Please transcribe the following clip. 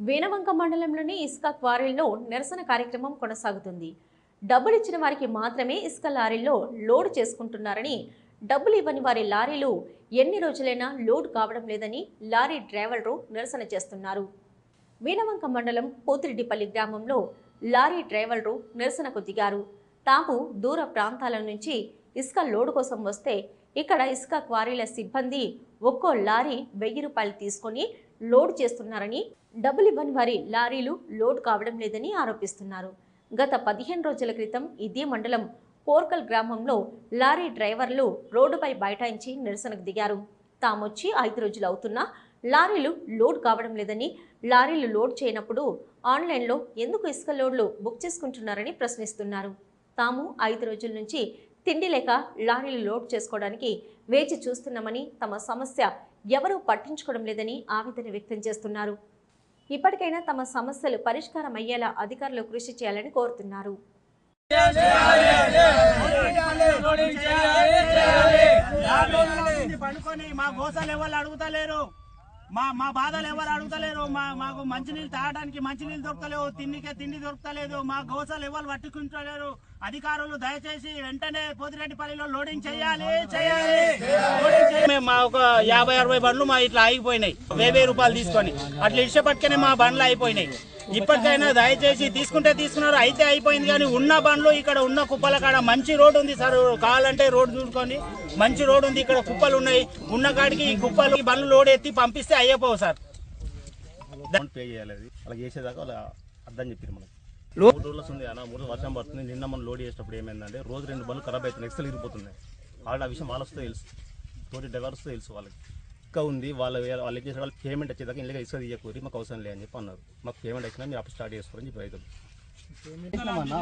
వేనవంక మండలంలోని ఇసుక క్వారీల్లో నిరసన కార్యక్రమం కొనసాగుతుంది. డబ్బులు ఇచ్చిన వారికి మాత్రమే ఇసుక లారీల్లో లోడ్ చేసుకుంటున్నారని డబ్బులు ఇవ్వని వారి లారీలు ఎన్ని రోజులైనా లోడ్ కావడం లేదని లారీ డ్రైవర్లు నిరసన చేస్తున్నారు. వీణవంక మండలం పోతిరెడ్డిపల్లి గ్రామంలో లారీ డ్రైవర్లు నిరసనకు దిగారు. తాము దూర ప్రాంతాల నుంచి ఇసుక లోడ్ కోసం వస్తే ఇక్కడ ఇసుక క్వారీల సిబ్బంది ఒక్కో లారీ వెయ్యి రూపాయలు తీసుకొని లోడ్ చేస్తున్నారని డబుల్ ఇవ్వని వారి లారీలు లోడ్ కావడం లేదని ఆరోపిస్తున్నారు. గత పదిహేను రోజుల క్రితం ఇదే మండలం పోర్కల్ గ్రామంలో లారీ డ్రైవర్లు రోడ్డుపై బైఠాయించి నిరసనకు దిగారు. తామొచ్చి ఐదు రోజులు అవుతున్నా లారీలు లోడ్ కావడం లేదని లారీలు లోడ్ చేయనప్పుడు ఆన్లైన్లో ఎందుకు ఇసుక లోడ్లు బుక్ చేసుకుంటున్నారని ప్రశ్నిస్తున్నారు. తాము ఐదు రోజుల నుంచి తిండి లేక లారీలు లోడ్ చేసుకోవడానికి వేచి చూస్తున్నామని తమ సమస్య ఎవరూ పట్టించుకోవడం లేదని ఆవేదన వ్యక్తం చేస్తున్నారు ఇప్పటికైనా తమ సమస్యలు పరిష్కారం అయ్యేలా అధికారులు కృషి చేయాలని కోరుతున్నారు పండుకొని మా గోసాలు ఎవరు అడుగుతలేరు మా మా బాధలు ఎవరు అడుగుతలేరు మా మాకు మంచినీళ్ళు తాగడానికి మంచినీళ్ళు దొరకలేవు తిండికే తిండి దొరకలేదు మా గోసాలు ఎవరు పట్టుకుంటలేరు అధికారులు దయచేసి వెంటనే పోతిరెడ్డిపల్లిలో లోడింగ్ చేయాలి చేయాలి లోడింగ్ చేయాలి. మేము మా ఒక యాభై అరవై బండ్లు మా ఇట్లా ఆగిపోయినాయి. వెయ్యి రూపాయలు తీసుకొని. అట్లా ఇష్టపట్టుకనే మా బండ్లు అయిపోయినాయి ఇప్పటికైనా దయచేసి తీసుకుంటే తీసుకున్నారు అయితే అయిపోయింది కానీ ఉన్న బండ్లు ఇక్కడ ఉన్న కుప్పల కాడ మంచి రోడ్ ఉంది సార్. కావాలంటే రోడ్ చూసుకొని మంచి రోడ్ ఉంది ఇక్కడ కుప్పలు ఉన్నాయి. ఉన్న కాడికి ఈ కుప్పలు ఈ బండ్లు లోడ్ ఎత్తి పంపిస్తే అయ్యపోవు సార్. పే చేయాలి అలా చేసేదాకా అలా అర్థం చెప్పారు మనకి. మూడు రోజులు వస్తుంది అన్న మూడు వర్షం పడుతుంది. నిన్న మనం లోడ్ చేసేటప్పుడు ఏమైందంటే రోజు రెండు బండ్లు ఖరాబ్ అవుతున్నాయి ఎక్సల్ ఇరిగిపోతున్నాయి. వాళ్ళ ఆ విషయం వాళ్ళొస్తే తెలుసు తోటి డ్రైవర్స్ తెలుసు వాళ్ళకి ఇంకా ఉంది వాళ్ళ వాళ్ళు ఏం చేసిన వాళ్ళు పేమెంట్ వచ్చేదాకా ఇంట్లో ఇసుక తీయకూరి మాకు అవసరం లేదు అని చెప్పి అన్నారు మాకు పేమెంట్ వచ్చినా మీరు అప్పుడు స్టార్ట్ చేసుకోరని చెప్పి రైతులు ఉన్న